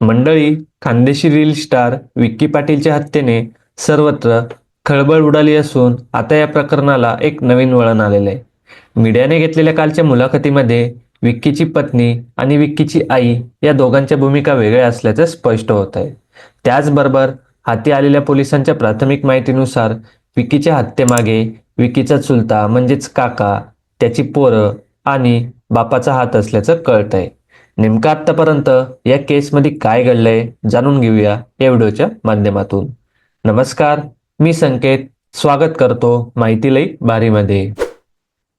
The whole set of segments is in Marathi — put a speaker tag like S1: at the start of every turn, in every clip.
S1: मंडळी खानदेशी रील स्टार विक्की पाटीलच्या हत्येने सर्वत्र खळबळ उडाली असून आता या प्रकरणाला एक नवीन वळण आलेलं आहे. मीडियाने घेतलेल्या कालच्या मुलाखतीमध्ये विक्कीची पत्नी आणि विक्कीची आई या दोघांच्या भूमिका वेगळ्या असल्याचं स्पष्ट होत आहे. त्याचबरोबर हाती आलेल्या पोलिसांच्या प्राथमिक माहितीनुसार विक्कीच्या हत्येमागे विक्कीचा चुलता म्हणजेच काका त्याची पोरं आणि बापाचा हात असल्याचं कळतंय. नेमकं आत्तापर्यंत या केसमध्ये काय घडलंय जाणून घेऊया या व्हिडिओच्या माध्यमातून. नमस्कार मी संकेत. स्वागत करतो माहिती लई बारीमध्ये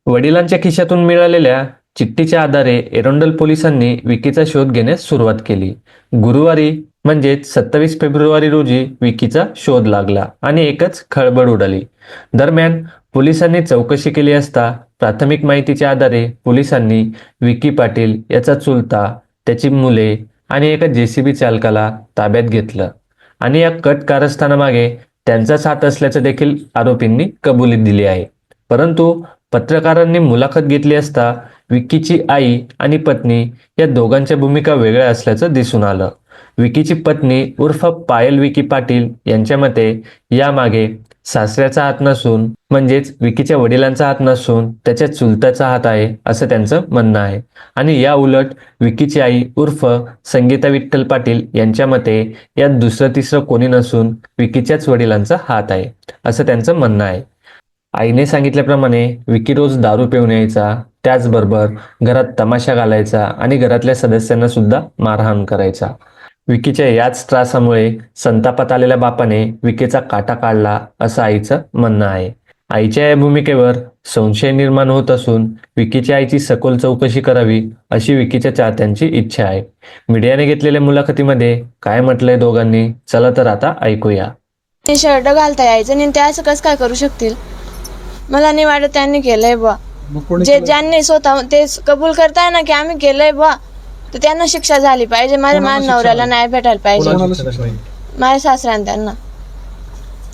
S1: वडिलांच्या खिशातून मिळालेल्या चिठ्ठीच्या आधारे एरोंडल पोलिसांनी विकीचा शोध घेण्यास सुरुवात केली. गुरुवारी म्हणजेच सत्तावीस फेब्रुवारी रोजी विकीचा शोध लागला आणि एकच खळबळ उडाली. दरम्यान पोलिसांनी चौकशी केली असता प्राथमिक माहितीच्या आधारे पोलिसांनी विकी पाटील याचा चुलता त्याची मुले आणि एका जेसीबी चालकाला ताब्यात घेतलं आणि या कट कारस्थानामागे त्यांचाच हात असल्याचं देखील आरोपींनी कबुली दिली आहे. परंतु पत्रकारांनी मुलाखत घेतली असता विक्कीची आई आणि पत्नी या दोघांच्या भूमिका वेगळ्या असल्याचं दिसून आलं. विकीची पत्नी उर्फ पायल विकी पाटील यांच्या मते यामागे सासऱ्याचा हात नसून म्हणजेच विकीच्या वडिलांचा हात नसून त्याच्या चुलत्याचा हात आहे असं त्यांचं म्हणणं आहे. आणि या उलट विकीची आई उर्फ संगीता विठ्ठल पाटील यांच्या मते यात दुसरं तिसरं कोणी नसून विकीच्याच वडिलांचा हात आहे असं त्यांचं म्हणणं आहे. आईने सांगितल्याप्रमाणे विकी रोज दारू पिऊन यायचा त्याचबरोबर घरात तमाशा घालायचा आणि घरातल्या सदस्यांना सुद्धा मारहाण करायचा. विकीच्या याच त्रासामुळे संतापात आलेल्या बापाने विकीचा काटा काढला असं आईचं म्हणणं आहे. आईच्या या भूमिकेवर संशय निर्माण होत असून विकीच्या आईची सखोल चौकशी करावी अशी विकीच्या चाहत्यांची इच्छा आहे. मीडियाने घेतलेल्या मुलाखतीमध्ये काय म्हटलंय दोघांनी? चला तर आता ऐकूया.
S2: ते शर्ट घालता यायचं आणि ते असं कसं काय करू शकतील? मला नाही वाटत त्यांनी केलंय बा जे ज्यांनी स्वतः ते कबूल करताय ना की आम्ही केलंय बा तर त्यांना शिक्षा झाली पाहिजे. माझ्या माझ्या
S3: शिक्षा
S2: नवऱ्याला? न्याय भेटायला पाहिजे.
S3: कोणाला शिक्षा आहे?
S2: माझ्या सासऱ्याने. त्यांना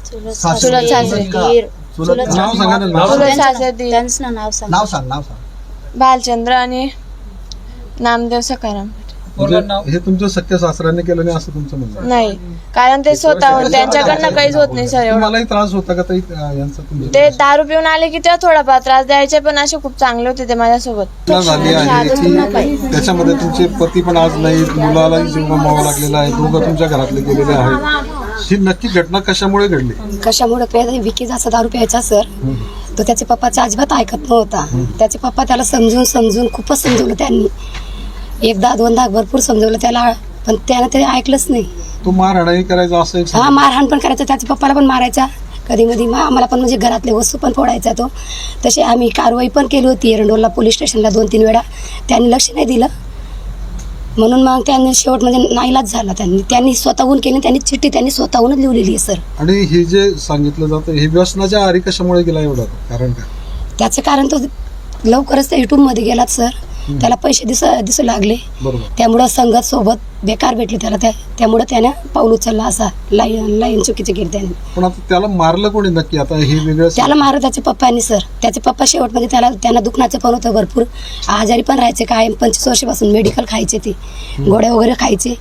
S2: चुलत सासरे.
S3: चुलत नाव सांगा ना नाव
S2: चुलत सासरे. ती
S4: त्यांचं नाव सांग.
S5: नाव सांग नाव सांग.
S2: भालचंद्र आणि नामदेव सकाराम
S3: म्हणजे हे तुमच्या सख्या सासऱ्याने केलं नाही असं तुमचं म्हणणं आहे.
S2: नाही. कारण ते स्वतःहून त्यांच्याकडनं काहीच होत नाही सर एवढं.
S3: तुम्हालाही त्रास होता का ताई? अं, यांचा तुमच्या
S2: ते दारू पिऊन आले की ते थोडाफार त्रास द्यायचे पण असे खूप चांगले होते ते माझ्यासोबत.
S3: झाली आहे. त्याच्यामध्ये तुमचे पती पण आज नाही मुलालाही जीव गमवावा लागलेला आहे दोघं तुमच्या घरातले गेलेले आहेत. ही नक्की घटना कशामुळे घडली?
S4: कशामुळे? प्यायचा विकी जास्त दारू प्यायचा सर. तो त्याच्या पप्पाचा अजिबात ऐकत नव्हता. त्याचे पप्पा त्याला समजून समजून खूपच समजवलं त्यांनी. एकदा दोनदा भरपूर समजवलं त्याला पण त्यानं ते ऐकलंच नाही.
S3: तो मारहाणही करायचा असं
S4: हा मारहाण पण करायचा त्याच्या पप्पाला पण मारायचा. कधी मधी मा- आम्हाला पण म्हणजे घरातले वस्तू पण फोडायचा तो. तशी आम्ही कारवाई पण केली होती एरंडोला पोलीस स्टेशनला दोन तीन वेळा. त्यांनी लक्ष नाही दिलं. म्हणून मग त्यांनी शेवट म्हणजे नाईलाज झाला त्यांनी. त्यांनी स्वतःहून केली त्यांनी चिठ्ठी त्यांनी स्वतःहूनच लिहिलेली आहे सर.
S3: आणि हे जे सांगितलं जातं हे व्यसनाच्या आरी कशामुळे गेला एवढा? कारण काय?
S4: त्याचं कारण तो लवकरच त्या युट्यूबमध्ये गेलात सर. त्याला पैसे दिस दिसू लागले. त्यामुळं संगत सोबत बेकार भेटली त्याला. त्या त्यामुळं त्याने पाऊल उचलला असा. लाईन लाईन चुकीची केली त्याने.
S3: पण आता त्याला मारलं कोणी नक्की? आता हे वेगळं
S4: त्याला मारलं त्याच्या पप्पांनी सर. त्याचे पप्पा शेवटमध्ये त्याला त्यांना दुखण्याचं पण होतं भरपूर. आजारी पण राहायचे. काय पंचवीस वर्षापासून मेडिकल खायचे ते. गोळ्या वगैरे खायचे.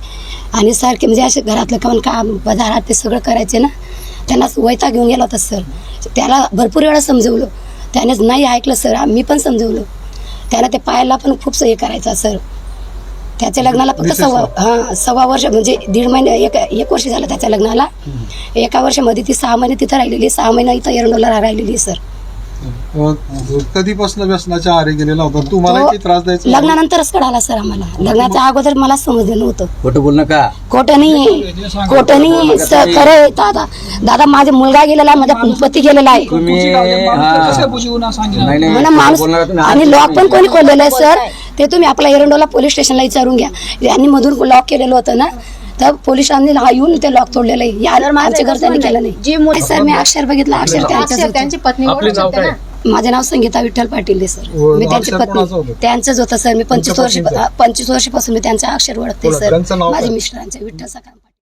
S4: आणि सारखे म्हणजे असे घरातलं काम काम बाजारात ते सगळं करायचे ना. त्यांना वैता घेऊन गेला होता सर. त्याला भरपूर वेळा समजवलं. त्यानेच नाही ऐकलं सर. मी पण समजवलं. त्याला ते पायाला पण खूप हे करायचा सर त्याच्या लग्नाला फक्त सव्वा हा सव्वा वर्ष म्हणजे दीड महिने एक एक वर्ष झालं त्याच्या लग्नाला. एका वर्षामध्ये ती सहा महिने तिथं राहिलेली सहा महिने इथं एरंडोला राहिलेली आहे, सर.
S3: कधीपासून व्यसनाच्या आहारी गेलेला होता? तुम्हाला
S4: तो
S3: किती त्रास द्यायचा
S4: लग्नानंतरच कळाला सर आम्हाला. लग्नाच्या अगोदर मला समजलं नव्हतं.
S5: खोटं बोल नका.
S4: खोटं नाही. खोटं नाही सर खरं आहे दादा. दादा माझा मुलगा गेलेला आहे माझा पती गेलेला आहे.
S5: तुम्ही हा. नाही नाही
S4: म्हणा
S5: खोटं
S4: माणूस
S5: बोलणार तुम्ही.
S4: आणि लॉक पण कोणी खोललेलं आहे सर? ते तुम्ही आपला एरंडोला पोलीस स्टेशनला विचारून घ्या. यांनी मधून लॉक केलेलं होतं ना? तर पोलिसांनी हा येऊन ते लॉक तोडलेलं आहे. या आमच्या घर त्यांनी केलं
S2: जी
S4: नाही सर मी अक्षर बघितलं अक्षर होतं.
S2: त्यांची पत्नी ओळखू शकते ना?
S4: माझं नाव संगीता विठ्ठल पाटील आहे सर.
S3: हो,
S4: मी त्यांची
S3: अक्षर कोणाचं
S4: पत्नी
S3: होतं?
S4: त्यांचंच होतं सर. मी पंचवीस वर्ष? पंचवीस वर्षापासून मी त्यांचं अक्षर ओळखते
S3: बोला,
S4: सर.
S3: त्यांचं नाव
S4: माझे
S3: काय?
S4: मिस्टरांचे विठ्ठल सकाळ